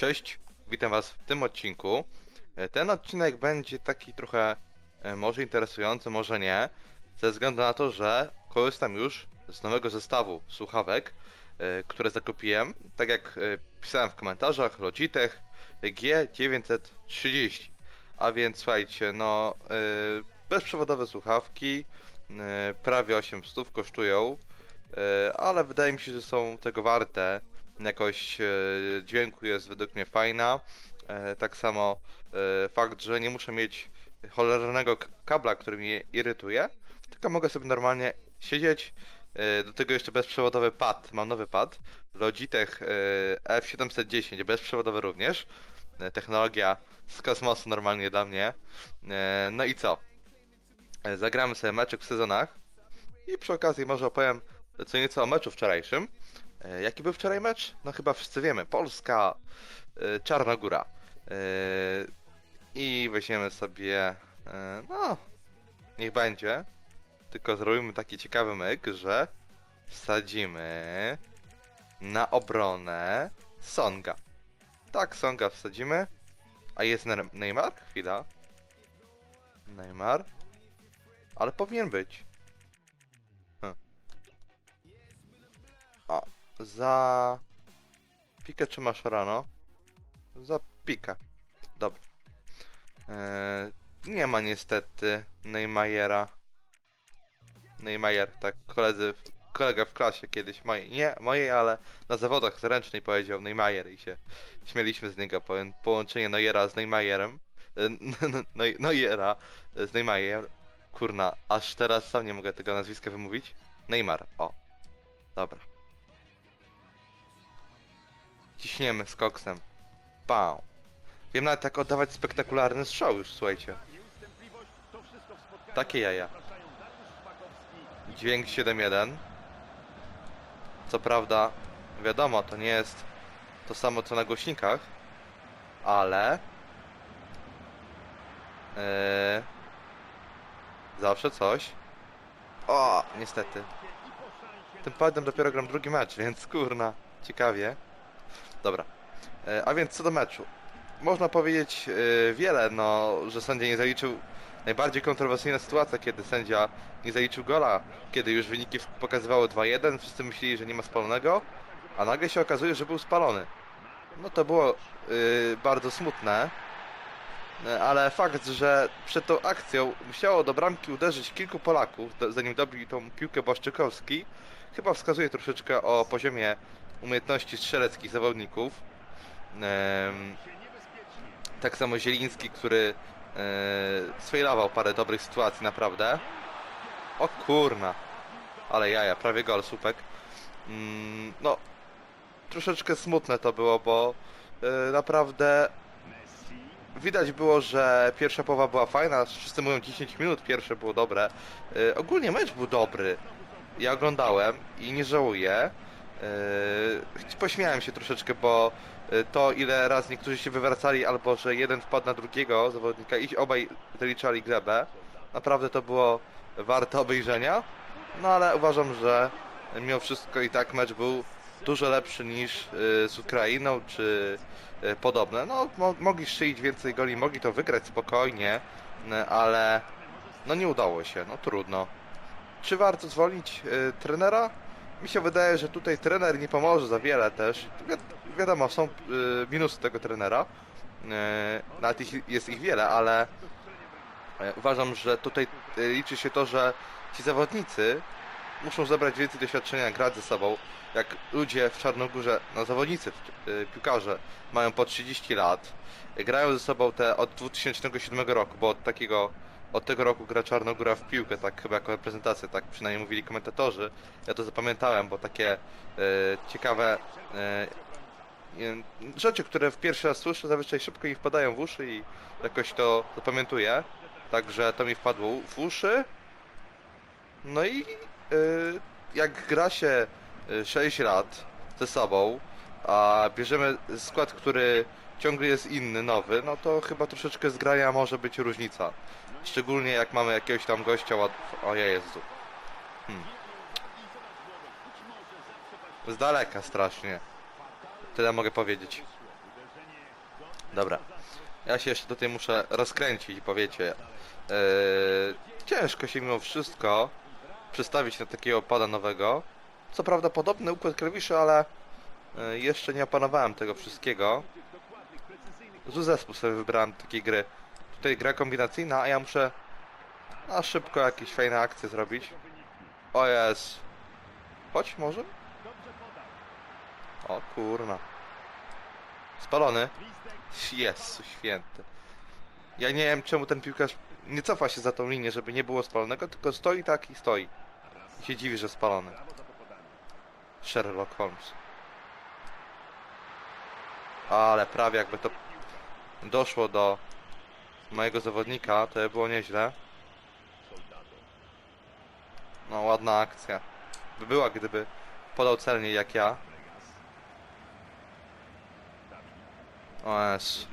Cześć, witam Was w tym odcinku. E, Ten odcinek będzie taki trochę e, może interesujący, może nie, ze względu na to, że korzystam już z nowego zestawu słuchawek, e, które zakupiłem, tak jak pisałem w komentarzach, Logitech G930. A więc słuchajcie, no bezprzewodowe słuchawki, prawie 800 kosztują, ale wydaje mi się, że są tego warte jakość e, dźwięku jest według mnie fajna. E, tak samo e, fakt, że nie muszę mieć cholernego kabla, który mnie irytuje, tylko mogę sobie normalnie siedzieć. Do tego jeszcze bezprzewodowy pad. Mam nowy pad. Logitech e, F710, bezprzewodowy również. Technologia z kosmosu normalnie dla mnie. No i co? Zagramy sobie meczek w sezonach. I przy okazji może opowiem co nieco o meczu wczorajszym. E, Jaki był wczoraj mecz? No chyba wszyscy wiemy. Polska, e, Czarnogóra. E, I weźmiemy sobie, no, niech będzie. Tylko zrobimy taki ciekawy myk, że wsadzimy na obronę Songa. Tak, Songa wsadzimy. A jest Ne- Neymar? Chwila. Neymar. Ale powinien być. Za pikę czy Mascherano? Za pikę. Dobra. Eee, nie ma niestety Neymajera. Neymar, tak koledzy, kolega w klasie kiedyś, mojej, nie mojej, ale na zawodach zręcznej powiedział Neymar i się śmieliśmy z niego, powiem, połączenie Neuera z Neymarem. E, no, Neuera z Neymarem. Kurna, aż teraz sam nie mogę tego nazwiska wymówić. Neymar, o. Dobra. Ciśniemy z koksem. Pał. Wiem nawet jak oddawać spektakularny strzał już, słuchajcie. Takie jaja. Dźwięk 7.1. Co prawda, wiadomo, to nie jest to samo co na głośnikach, ale... Yy, zawsze coś. O, niestety. Tym padem dopiero gram drugi mecz, więc kurna, ciekawie. Dobra. E, A więc co do meczu. Można powiedzieć e, wiele, no, że sędzia nie zaliczył. Najbardziej kontrowersyjna sytuacja, kiedy sędzia nie zaliczył gola, kiedy już wyniki pokazywały 2-1, wszyscy myśleli, że nie ma spalonego, a nagle się okazuje, że był spalony. No to było e, bardzo smutne, ale fakt, że przed tą akcją musiało do bramki uderzyć kilku Polaków, zanim dobił tą piłkę Błaszczykowski, chyba wskazuje troszeczkę o poziomie umiejętności strzeleckich zawodników. Tak samo Zieliński, który e, sfejlował parę dobrych sytuacji naprawdę. O kurna, ale jaja, prawie gol, słupek. Mm, no, troszeczkę smutne to było, bo e, naprawdę widać było, że pierwsza połowa była fajna, wszyscy mówią 10 minut, pierwsze było dobre. E, ogólnie mecz był dobry. Ja oglądałem i nie żałuję. Yy, pośmiałem się troszeczkę, bo yy, to ile raz niektórzy się wywracali, albo że jeden wpadł na drugiego zawodnika i obaj zaliczali glebę. Naprawdę to było warte obejrzenia. No ale uważam, że mimo wszystko i tak mecz był dużo lepszy niż yy, z Ukrainą, czy yy, podobne. No, mo mogli strzelić więcej goli, mogli to wygrać spokojnie, ale no nie udało się, no trudno. Czy warto zwolnić trenera? Mi się wydaje, że tutaj trener nie pomoże za wiele też. Wi wiadomo, są y, minusy tego trenera. Y, nawet ich, jest ich wiele, ale y, uważam, że tutaj y, liczy się to, że ci zawodnicy muszą zebrać więcej doświadczenia, grać ze sobą. Jak ludzie w Czarnogórze, no zawodnicy, y, piłkarze mają po 30 lat, grają ze sobą te od 2007 roku, bo od takiego od tego roku gra Czarnogóra w piłkę, tak chyba jako reprezentacja, tak przynajmniej mówili komentatorzy. Ja to zapamiętałem, bo takie e, ciekawe e, e, rzeczy, które w pierwszy raz słyszę, zazwyczaj szybko mi wpadają w uszy i jakoś to zapamiętuję. Także to mi wpadło w uszy. No i e, jak gra się e, 6 lat ze sobą, a bierzemy skład, który ciągle jest inny, nowy, no to chyba troszeczkę zgrania może być różnica. Szczególnie jak mamy jakiegoś tam gościa ład... O Jezu. Hmm. Z daleka strasznie. Tyle mogę powiedzieć. Dobra. Ja się jeszcze tutaj muszę rozkręcić, bo wiecie, yy, ciężko się mimo wszystko przestawić na takiego pada nowego. Co prawda podobny układ klawiszy, ale yy, jeszcze nie opanowałem tego wszystkiego. Z zespół sobie wybrałem takiej gry. Tutaj gra kombinacyjna, a ja muszę na szybko jakieś fajne akcje zrobić. O jest. Chodź może? O kurna. Spalony. Jezu święty. Ja nie wiem czemu ten piłkarz nie cofa się za tą linię, żeby nie było spalonego, tylko stoi tak i stoi. I się dziwi, że spalony. Sherlock Holmes. Ale prawie jakby to doszło do mojego zawodnika, to by było nieźle. No ładna akcja. By była, gdyby podał celnie jak ja. O Jezu.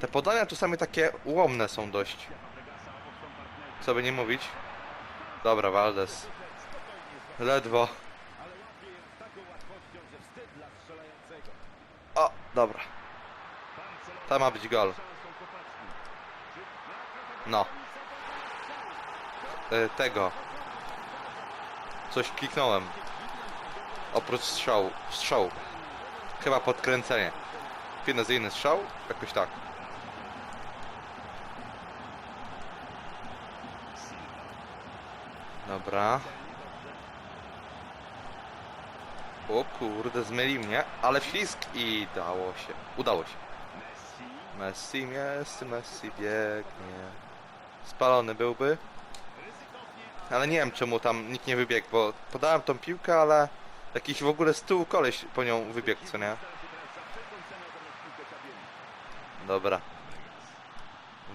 Te podania czasami takie ułomne są dość. Co by nie mówić. Dobra, Valdes. Ledwo. O, dobra. To ma być gol. No. Y, tego. Coś kliknąłem. Oprócz strzału. Strzału. Chyba podkręcenie. Finezyjny strzał? Jakoś tak. Dobra. O kurde, zmylił mnie, ale wślizg i dało się. Udało się. Messi, Messi, Messi biegnie. Spalony byłby. Ale nie wiem czemu tam nikt nie wybiegł, bo podałem tą piłkę, ale jakiś w ogóle z tyłu koleś po nią wybiegł, co nie? Dobra.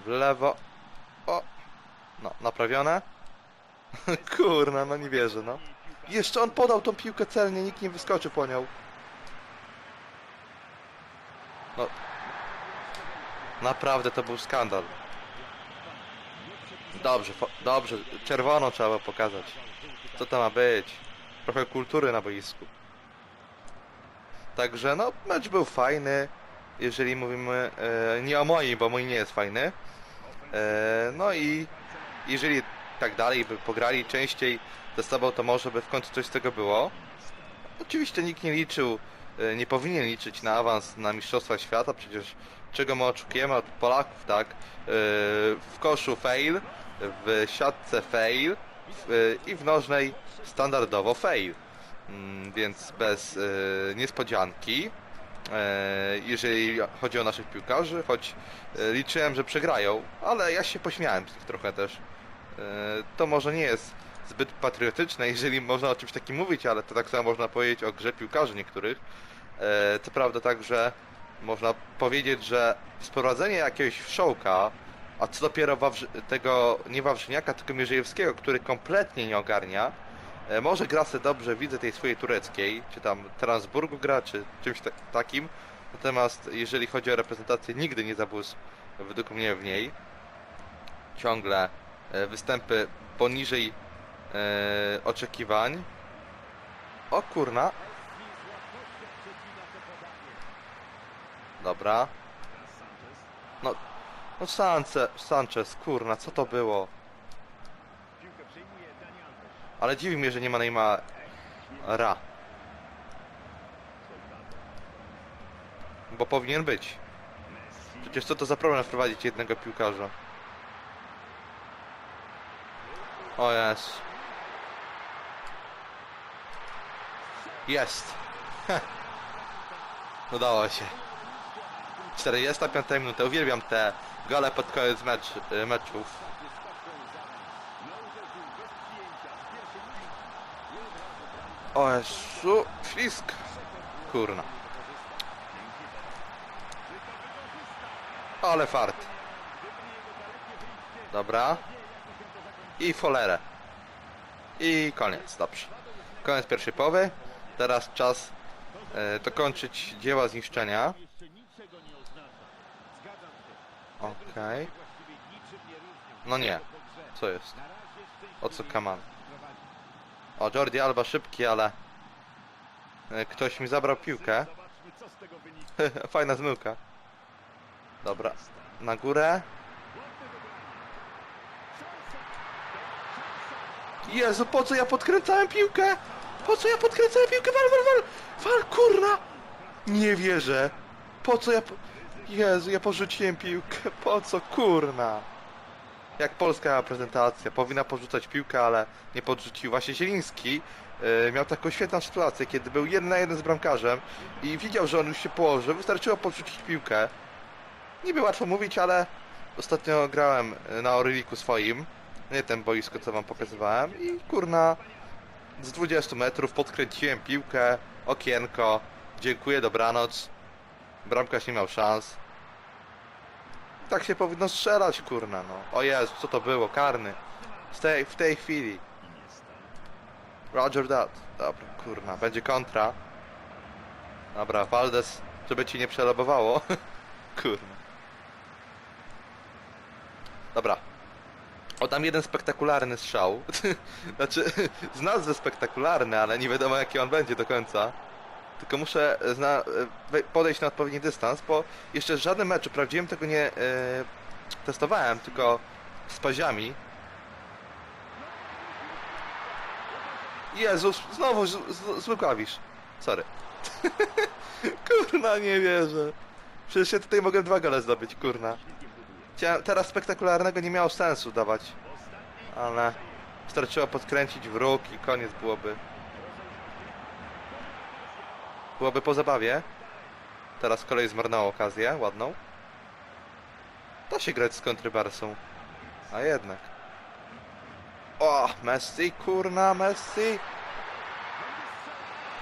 W lewo. O! No, naprawione. Kurna, no nie wierzę, no. Jeszcze on podał tą piłkę celnie, nikt nie wyskoczył po nią. No. Naprawdę to był skandal. Dobrze, dobrze, czerwono trzeba pokazać. Co to ma być? Trochę kultury na boisku. Także no, mecz był fajny. Jeżeli mówimy e, nie o moim, bo mój nie jest fajny. E, no i jeżeli tak dalej by pograli częściej ze sobą, to może by w końcu coś z tego było. Oczywiście nikt nie liczył, e, nie powinien liczyć na awans na Mistrzostwa Świata, przecież czego my oczekujemy od Polaków, tak? E, w koszu fail, w siatce fail w, i w nożnej standardowo fail. Mm, Więc bez e, niespodzianki, e, jeżeli chodzi o naszych piłkarzy, choć e, liczyłem, że przegrają, ale ja się pośmiałem z nich trochę też. E, To może nie jest zbyt patriotyczne, jeżeli można o czymś takim mówić, ale to tak samo można powiedzieć o grze piłkarzy niektórych. E, Co prawda także można powiedzieć, że sprowadzenie jakiegoś wszołka, a co dopiero Wawrzy tego nie Wawrzyniaka, tylko Mierzejewskiego, który kompletnie nie ogarnia, e, może gra sobie dobrze, widzę tej swojej tureckiej, czy tam Transburgu gra, czy czymś ta takim. Natomiast jeżeli chodzi o reprezentację, nigdy nie zabłysł według mnie w niej. Ciągle e, występy poniżej e, oczekiwań. O kurna. Dobra. No, no Sanchez, Sanchez, kurna, co to było? Ale dziwi mnie, że nie ma Neymara. Bo powinien być. Przecież co to za problem wprowadzić jednego piłkarza? O jest. Jest. Heh. Udało się. 45 minuta. Uwielbiam te gole pod koniec mecz, y, meczów. O Jezu, ślisk. Kurna. Ale fart. Dobra. I folerę. I koniec, dobrze. Koniec pierwszej połowy. Teraz czas e, dokończyć dzieła zniszczenia. Okej. No nie. Co jest? O co kaman? O, Jordi Alba szybki, ale... e, Ktoś mi zabrał piłkę. Fajna zmyłka. Dobra, na górę. Jezu, po co ja podkręcałem piłkę? Po co ja podkręcałem piłkę? Wal, wal, wal! Wal, kurna! Nie wierzę. Po co ja... Jezu, ja porzuciłem piłkę. Po co, kurna? Jak polska prezentacja. Powinna porzucać piłkę, ale nie podrzucił. Właśnie Zieliński yy, miał taką świetną sytuację, kiedy był jeden na jeden z bramkarzem i widział, że on już się położy. Wystarczyło podrzucić piłkę. Niby łatwo mówić, ale ostatnio grałem na Oryliku swoim. Nie ten boisko, co wam pokazywałem. I kurna, z 20 metrów podkręciłem piłkę, okienko. Dziękuję, dobranoc. Bramkarz nie miał szans. Tak się powinno strzelać, kurna, no. O Jezu, co to było? Karny. W tej, w tej chwili. Roger that. Dobra, kurna, będzie kontra. Dobra, Valdes, żeby ci nie przelobowało. kurna. Dobra. O, tam jeden spektakularny strzał. znaczy, z nazwy spektakularny, ale nie wiadomo jaki on będzie do końca. Tylko muszę zna- we- podejść na odpowiedni dystans, bo jeszcze w żadnym meczu prawdziwym tego nie e, testowałem, tylko z paziami. Jezus, znowu z- zły klawisz. Sorry. kurna, nie wierzę. Przecież ja tutaj mogę dwa gole zdobyć, kurna. Chciałem, teraz spektakularnego nie miało sensu dawać. Ale wystarczyło podkręcić w róg i koniec byłoby. Byłoby po zabawie. Teraz kolej zmarnęła okazję, ładną. Da się grać z kontrybarsą. A jednak. O, Messi, kurna, Messi.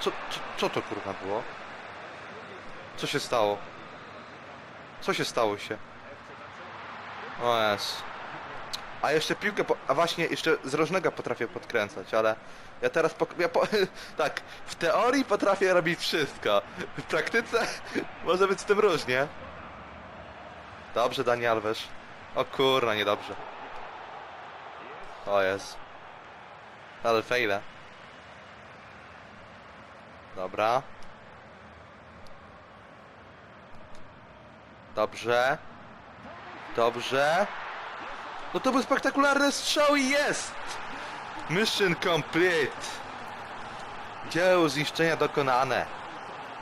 Co, co, co to kurna było? Co się stało? Co się stało się? O jest. A jeszcze piłkę, po... a właśnie jeszcze z rożnego potrafię podkręcać, ale ja teraz pok... ja po... tak, w teorii potrafię robić wszystko. W praktyce może być z tym różnie. Dobrze, Dani Alves. O kurna, niedobrze. O jest. Ale fejle. Dobra. Dobrze. Dobrze. No to był spektakularny strzał i jest! Mission complete! Dzieło zniszczenia dokonane.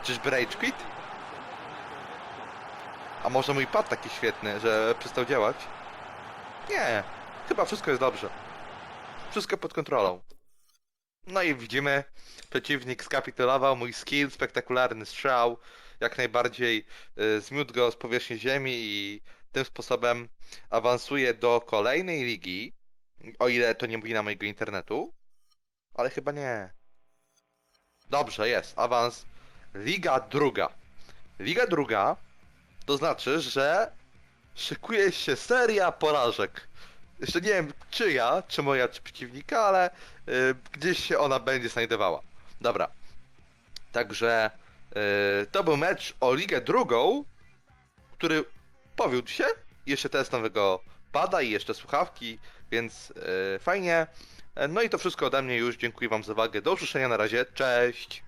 Czyżby rage quit? A może mój pad taki świetny, że przestał działać? Nie, chyba wszystko jest dobrze. Wszystko pod kontrolą. No i widzimy, przeciwnik skapitulował, mój skill, spektakularny strzał, jak najbardziej y, zmiótł go z powierzchni ziemi i tym sposobem awansuje do kolejnej ligi, o ile to nie wina mojego internetu, ale chyba nie. Dobrze, jest, awans. Liga druga. Liga druga to znaczy, że szykuje się seria porażek. Jeszcze nie wiem czyja, czy moja, czy przeciwnika, ale y, gdzieś się ona będzie znajdowała. Dobra. Także y, to był mecz o Ligę drugą, który powiódł się. Jeszcze test nowego pada i jeszcze słuchawki, więc y, fajnie. No i to wszystko ode mnie już. Dziękuję Wam za uwagę. Do usłyszenia na razie. Cześć!